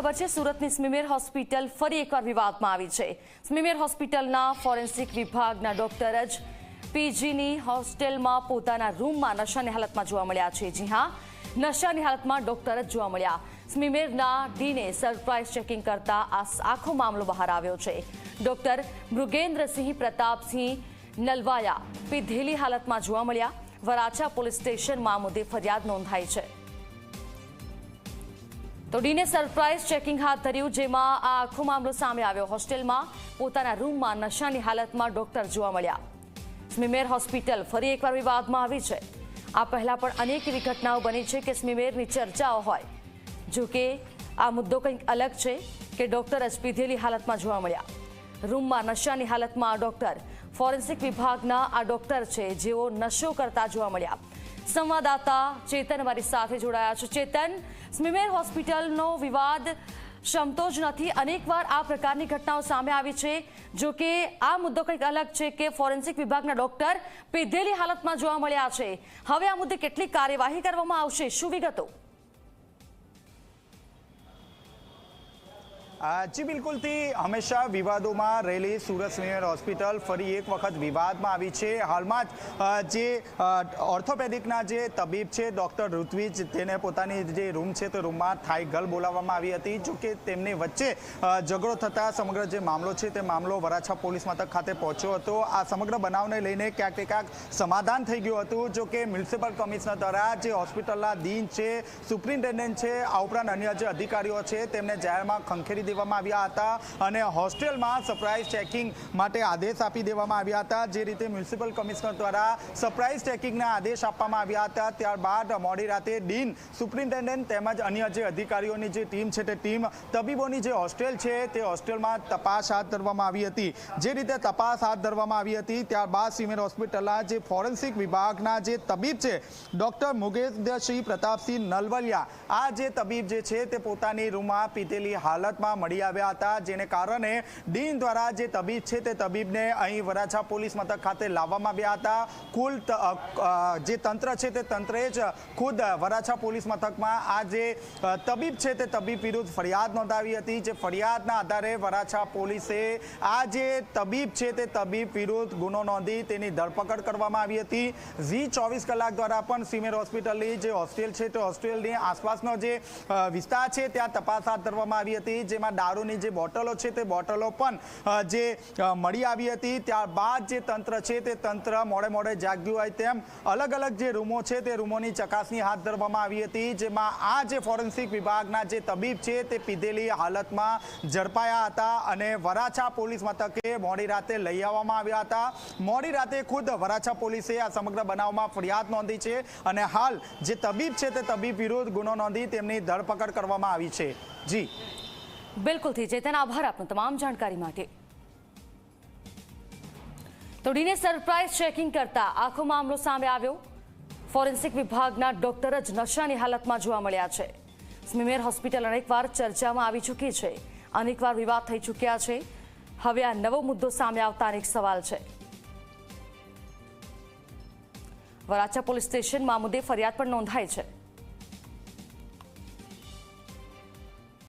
ખબર છે, સુરતની સ્મીમેર હોસ્પિટલ ફરી એકવાર વિવાદમાં આવી છે. સ્મીમેર હોસ્પિટલના ફોરેન્સિક વિભાગના ડોક્ટર જ પીજીની હોસ્ટેલમાં પોતાના રૂમમાં નશાની હાલતમાં જોવા મળ્યા છે. જી હા, નશાની હાલતમાં ડોક્ટર જ જોવા મળ્યા. સ્મીમેરના ડીને સરપ્રાઇઝ ચેકિંગ કરતા આ આખો મામલો બહાર આવ્યો છે. ડોક્ટર મૃગેન્દ્રસિંહ પ્રતાપસિંહ નલવાયા પીધેલી હાલતમાં જોવા મળ્યા. વરાછા પોલીસ સ્ટેશનમાં આ મુદ્દે ફરિયાદ નોંધાઈ છે. તો ડીને સરપ્રાઇઝ ચેકિંગ હાથ ધર્યું, જેમાં આ આખો મામલો સામે આવ્યો. હોસ્ટેલમાં પોતાના રૂમમાં નશાની હાલતમાં ડોક્ટર જોવા મળ્યા. સ્મીમેર હોસ્પિટલ ફરી એકવાર વિવાદમાં આવી છે. આ પહેલા પણ અનેક એવી ઘટનાઓ બની છે કે સ્મીમેરની ચર્ચાઓ હોય. જો કે આ મુદ્દો કંઈક અલગ છે કે ડોક્ટર જ પીધેલી હાલતમાં જોવા મળ્યા. રૂમમાં નશાની હાલતમાં આ ડોક્ટર. ફોરેન્સિક વિભાગના આ ડોક્ટર છે જેઓ નશો કરતા જોવા મળ્યા. સંવાદદાતા ચેતન અમારી સાથે જોડાયા છે. ચેતન, સ્મીમેર હોસ્પિટલનો વિવાદ શમતો જ નથી. અનેકવાર આ પ્રકારની ઘટનાઓ સામે આવી છે. જો કે આ મુદ્દો કંઈક અલગ છે કે ફોરેન્સિક વિભાગના ડોક્ટર પીધેલી હાલતમાં જોવા મળ્યા છે. હવે આ મુદ્દે કેટલી કાર્યવાહી કરવામાં આવશે? શું વિગતો? જી, બિલકુલથી હંમેશા વિવાદોમાં રહેલી સુરત સિનિયર હોસ્પિટલ ફરી એક વખત વિવાદમાં આવી છે. હાલમાં જ જે ઓર્થોપેડિકના જે તબીબ છે, ડૉક્ટર ઋત્વિજ, તેને પોતાની જે રૂમ છે, તે રૂમમાં થાઈ ગર્લ બોલાવવામાં આવી હતી. જો કે તેમની વચ્ચે ઝઘડો થતાં સમગ્ર જે મામલો છે, તે મામલો વરાછા પોલીસ મથક ખાતે પહોંચ્યો હતો. આ સમગ્ર બનાવને લઈને ક્યાંક ક્યાંક સમાધાન થઈ ગયું હતું. જો કે મ્યુનિસિપલ કમિશનર દ્વારા જે હોસ્પિટલના ડીન છે, સુપ્રિન્ટેન્ડન્ટ છે, આ ઉપરાંત અન્ય જે અધિકારીઓ છે, તેમને જાહેરમાં ખંખેરી દેવામાં આવ્યા હતા અને હોસ્ટેલમાં સરપ્રાઇઝ ચેકિંગ માટે આદેશ આપી દેવામાં આવ્યા હતા. જે રીતે મ્યુનિસિપલ કમિશનર દ્વારા સરપ્રાઇઝ ચેકિંગના આદેશ આપવામાં આવ્યા હતા. ત્યારબાદ મોડી રાતે ડીન સુપ્રિન્ટેન્ડન્ટ તેમજ અન્ય જે અધિકારીઓની જે ટીમ છે તે ટીમ તબીબોની જે હોસ્ટેલ છે તે હોસ્ટેલમાં તપાસ હાથ ધરવામાં આવી હતી. જે રીતે તપાસ હાથ ધરવામાં આવી હતી, ત્યારબાદ સિમેર હોસ્પિટલના જે ફોરેન્સિક વિભાગના જે તબીબ છે, ડૉક્ટર મુગેન્દ્રસિંહ પ્રતાપસિંહ નલવલિયા, આ જે તબીબ જે છે તે પોતાની રૂમમાં પીધેલી હાલતમાં મળી આવ્યા હતા, જેને કારણે ડીન દ્વારા જે તબીબ છે તે તબીબને અહીં વરાછા પોલીસ મથક ખાતે લાવવામાં આવ્યા હતા. કુલ જે તંત્ર છે તે તંત્રે જ ખુદ વરાછા પોલીસ મથકમાં આ જે તબીબ છે તે તબીબ વિરુદ્ધ ફરિયાદ નોંધાવી હતી, જે ફરિયાદના આધારે વરાછા પોલીસે આ જે તબીબ છે તે તબીબ વિરુદ્ધ ગુનો નોંધી તેની ધરપકડ કરવામાં આવી હતી. ઝી ચોવીસ કલાક દ્વારા પણ સિમેર હોસ્પિટલની જે હોસ્ટેલ છે તે હોસ્ટેલની આસપાસનો જે વિસ્તાર છે, ત્યાં તપાસ હાથ ધરવામાં આવી હતી, જેમાં દારૂની જે બોટલો છે તે બોટલો પણ જે મળી આવી હતી. ત્યારબાદ જે તંત્ર છે તે તંત્ર મોડે મોડે જાગ્યું હોય તેમ અલગ અલગ જે રૂમો છે તે રૂમોની ચકાસણી હાથ ધરવામાં આવી હતી. જેમાં આ જે ફોરેન્સિક વિભાગના જે તબીબ છે તે પીધેલી હાલતમાં ઝડપાયા હતા અને વરાછા પોલીસ મથકે મોડી રાતે લઈ આવવામાં આવ્યા હતા. મોડી રાતે ખુદ વરાછા પોલીસે આ સમગ્ર બનાવમાં ફરિયાદ નોંધી છે અને હાલ જે તબીબ છે તે તબીબ વિરુદ્ધ ગુનો નોંધી તેમની ધરપકડ કરવામાં આવી છે. જી. બિલકુલથી ચેતન આભાર આપનો તમામ જાણકારી માટે. તો ડીને સરપ્રાઇઝ ચેકિંગ કરતા આખો મામલો સામે આવ્યો. ફોરેન્સિક વિભાગના ડોક્ટર જ નશાની હાલતમાં જોવા મળ્યા છે. સ્મીમેર હોસ્પિટલ અનેકવાર ચર્ચામાં આવી ચૂકી છે. અનેકવાર વિવાદ થઈ ચૂક્યા છે. હવે આ નવો મુદ્દો સામે આવતા અનેક સવાલ છે. વરાછા પોલીસ સ્ટેશનમાં મુદ્દે ફરિયાદ પણ નોંધાઈ છે.